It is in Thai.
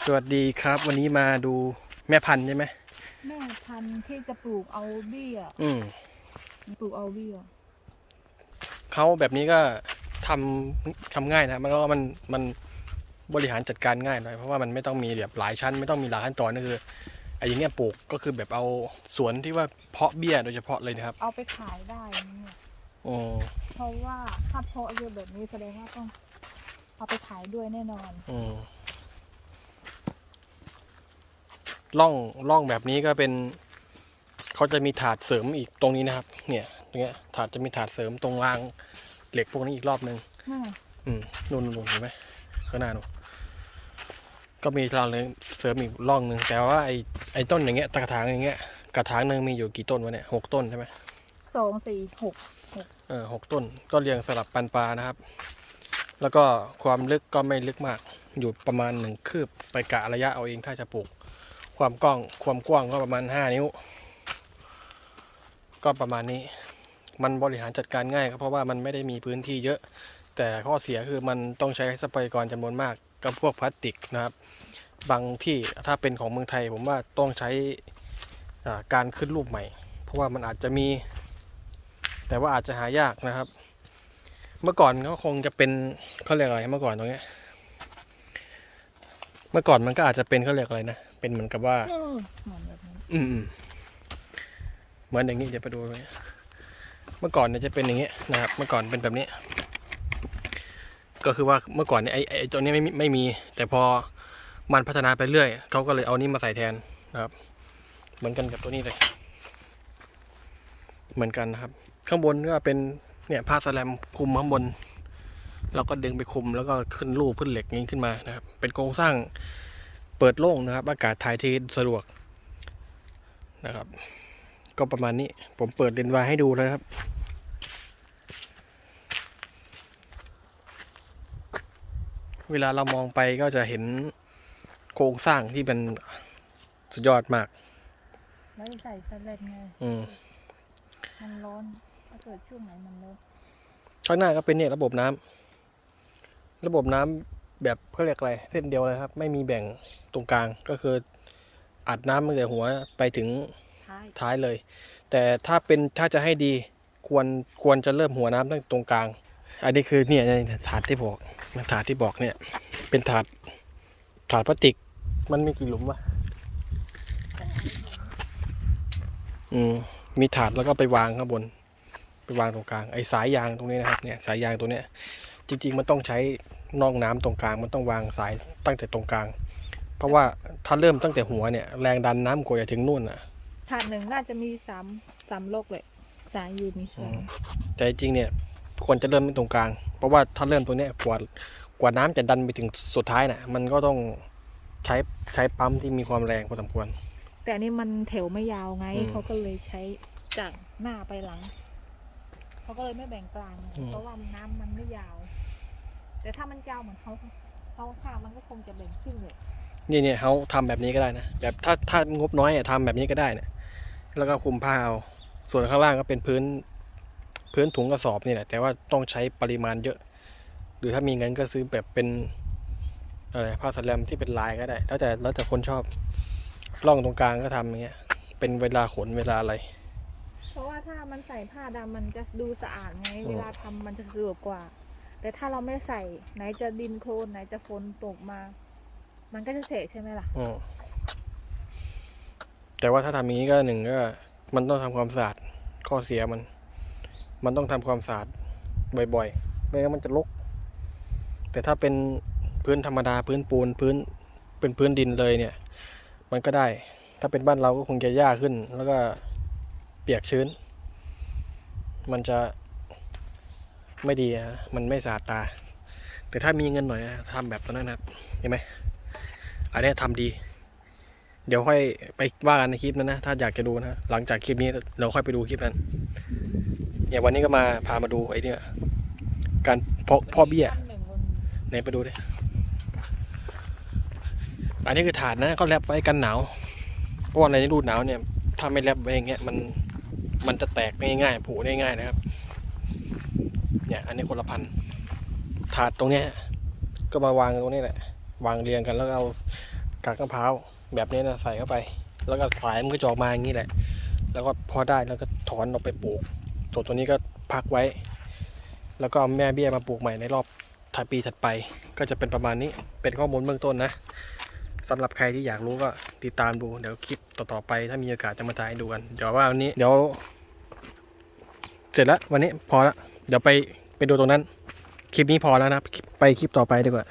สวัสดีครับ วันนี้มาดูแม่พันธุ์ใช่ไหมแม่พันธุ์ที่จะปลูกเอาเบี้ยอืมปลูกเอาเบี้ยเขาแบบนี้ก็ทำทำง่ายนะมันก็มันมันบริหารจัดการง่ายหน่อยเพราะว่ามันไม่ต้องมีแบบหลายชั้น ไม่ต้องมีหลายขั้นตอนก็คือไอ้อย่างเงี้ยปลูกก็คือแบบเอาสวนที่ว่าเพาะเบี้ยโดยเฉพาะเลยนะครับเอาไปขายได้เนี่ยอืมเพราะว่าถ้าเพาะเยอะแบบนี้แสดงว่าต้องเอาไปขายด้วยแน่นอน อืม ร่องร่องแบบนี้ก็เป็นเขาจะมีถาดเสริมอีกตรงนี้นะครับ เนี่ยตรงเงี้ยถาดจะมีถาดเสริมตรงรางเหล็กพวกนี้อีกรอบนึงนั่นไงอืมนู่นนู่นเห็นไหมข้างหน้านู่นก็มีเราเลยเสริมอีกร่องหนึ่งแต่ว่าไอ้ไอ้ต้นอย่างเงี้ยตะกระถางอย่างเงี้ยกระถางหนึ่งมีอยู่กี่ต้นวะเนี่ยหกต้นใช่ไหมสองสี่หกเออหกต้นก็เรียงสลับปันปลานะครับ แล้วก็ความลึกก็ไม่ลึกมากอยู่ประมาณหนึ่งคืบไปกะระยะเอาเองถ้าจะปลูก ความกว้างความกว้างก็ประมาณห้านิ้ว ก็ประมาณนี้ มันบริหารจัดการง่ายครับเพราะว่ามันไม่ได้มีพื้นที่เยอะ แต่ข้อเสียคือมันต้องใช้ทรัพยากรจำนวนมากกับพวกพลาสติกนะครับ บางที่ถ้าเป็นของเมืองไทย ผมว่าต้องใช้การขึ้นรูปใหม่ เพราะว่ามันอาจจะมี แต่ว่าอาจจะหายากนะครับ เมื่อก่อนก็คงจะเป็นเขาเรียกอะไรเมื่อก่อนตรงนี้ เมื่อก่อนมันก็อาจจะเป็นเขาเรียกอะไรนะ เป็นเหมือนกับว่าอืมเหมือนแบบนั้นอืมอืมเหมือนอย่างนี้เดี๋ยวไปดูตรงนี้เมื่อก่อนเนี่ยจะเป็นอย่างนี้นะครับ เมื่อก่อนเป็นแบบนี้ ก็คือว่าเมื่อก่อนเนี่ยไอ้ไอ้ตัวนี้ไม่มีไม่มี แต่พอมันพัฒนาไปเรื่อยเขาก็เลยเอานี่มาใส่แทนนะครับ เหมือนกันกับตัวนี้เลย เหมือนกันนะครับ ข้างบนก็เป็นเนี่ยผ้าสแลมคลุมข้างบนเราก็ดึงไปคลุมแล้วก็ขึ้นรูปขึ้นเหล็กนี้ขึ้นมานะครับ เป็นโครงสร้าง เปิดโล่งนะครับ อากาศถ่ายเทสะดวกนะครับ ก็ประมาณนี้ผมเปิดเดนวาให้ดูเลยครับเวลาเรามองไปก็จะเห็นโครงสร้างที่เป็นสุดยอดมาก แล้วใส่สแลนไง อืม มันร้อนถ้าเกิดช่วงไหนมันร้อนข้างหน้าก็เป็นเนี่ยระบบน้ำระบบน้ำ แบบเขาเรียกอะไรเส้นเดียวเลยครับ ไม่มีแบ่งตรงกลางก็คืออัดน้ำตั้งแต่หัวไปถึงท้ายท้ายเลย แต่ถ้าเป็นถ้าจะให้ดีควรควรจะเริ่มหัวน้ำตั้งตรงกลาง อันนี้คือเนี่ยถาดที่บอกถาดที่บอกเนี่ย เป็นถาดถาดพลาสติก มันมีกี่หลุมวะอืมมีถาดแล้วก็ไปวางข้างบน ไปวางตรงกลางไอ้สายยางตรงนี้นะครับเนี่ย สายยางตัวเนี้ย จริง ๆ มันต้องใช้ น่องน้ำตรงกลางมันต้องวางสายตั้งแต่ตรงกลาง เพราะว่าถ้าเริ่มตั้งแต่หัวเนี่ยแรงดันน้ำกว่าจะถึงนู่นอะถาดหนึ่งน่าจะมีสามสามโลกเลยสายอยู่มีสองแต่จริงๆเนี่ยควรจะเริ่มที่ตรงกลาง เพราะว่าถ้าเริ่มตรงเนี้ยกว่ากว่าน้ำจะดันไปถึงสุดท้ายน่ะ มันก็ต้องใช้ใช้ปั๊มที่มีความแรงพอสมควร แต่อันนี้มันแถวไม่ยาวไงอืมเขาก็เลยใช้จากหน้าไปหลังเขาก็เลยไม่แบ่งกลางอืมเพราะว่าน้ำมันไม่ยาว แต่ถ้ามันยาวเหมือนเขาเขาข้างมันก็คงจะแบ่งครึ่งเลยนี่เนี่ยเขาทำแบบนี้ก็ได้นะแบบถ้าถ้างบน้อยอะทำแบบนี้ก็ได้เนี่ยแล้วก็คลุมผ้าเอาส่วนข้างล่างก็เป็นพื้น พื้นถุงกระสอบนี่แหละแต่ว่าต้องใช้ปริมาณเยอะ หรือถ้ามีเงินก็ซื้อแบบเป็นอะไรผ้าสแลมที่เป็นลายก็ได้ แล้วแต่แล้วแต่คนชอบร่องตรงกลางก็ทำอย่างเงี้ย เป็นเวลาขนเวลาอะไรเพราะว่าถ้ามันใส่ผ้าดำมันจะดูสะอาดไงอืมเวลาทำมันจะสะดวกกว่า แต่ถ้าเราไม่ใส่ไหนจะดินโคลนไหนจะฝนตกมา มันก็จะเสะใช่ไหมล่ะ อืมแต่ว่าถ้าทำอย่างนี้ก็หนึ่งก็ มันต้องทำความสะอาดข้อเสียมัน มันต้องทำความสะอาดบ่อยๆ ไม่งั้นมันจะรกแต่ถ้าเป็นพื้นธรรมดาพื้นปูนพื้นเป็นพื้นดินเลยเนี่ย มันก็ได้ ถ้าเป็นบ้านเราก็คงจะยากขึ้น แล้วก็เปียกชื้น มันจะ ไม่ดีอะมันไม่สะอาดตา แต่ถ้ามีเงินหน่อยนะทำแบบตอนนั้นนะครับเห็นไหมอันนี้ยทำดี เดี๋ยวค่อยไปว่ากันในคลิปนั้นนะ ถ้าอยากจะดูนะ หลังจากคลิปนี้เราค่อยไปดูคลิปนั้นเนี่ยวันนี้ก็มาพามาดูไอ้นี่การเพาะพ่อเบี้ยขั้นหนึ่งบนไหนไปดูดิอันนี้คือถาดนะเขาแรปไว้กันหนาวเพราะว่าในฤดูหนาวเนี่ย ถ้าไม่แรปไว้อย่างเงี้ยมันมันจะแตกง่ายๆผุง่ายๆนะครับ เนี่ยอันนี้คนละพันถาดตรงเนี้ยก็มาวางตรงนี้แหละ วางเรียงกันแล้วก็เอากากมะพร้าวแบบนี้นะใส่เข้าไป แล้วก็สายมันก็จอกมาอย่างนี้แหละ แล้วก็พอได้แล้วก็ถอนออกไปปลูกส่วนตัวนี้ก็พักไว้ แล้วก็เอาแม่เบี้ยมาปลูกใหม่ในรอบถัดปีถัดไป ก็จะเป็นประมาณนี้เป็นข้อมูลเบื้องต้นนะสำหรับใครที่อยากรู้ก็ติดตามดูเดี๋ยวคลิปต่อๆไปถ้ามีโอกาสจะมาถ่ายให้ดูกัน เดี๋ยวว่าวันนี้เดี๋ยว เสร็จแล้ววันนี้พอละเดี๋ยวไปไปดูตรงนั้น คลิปนี้พอแล้วนะ ไปคลิปต่อไปดีกว่า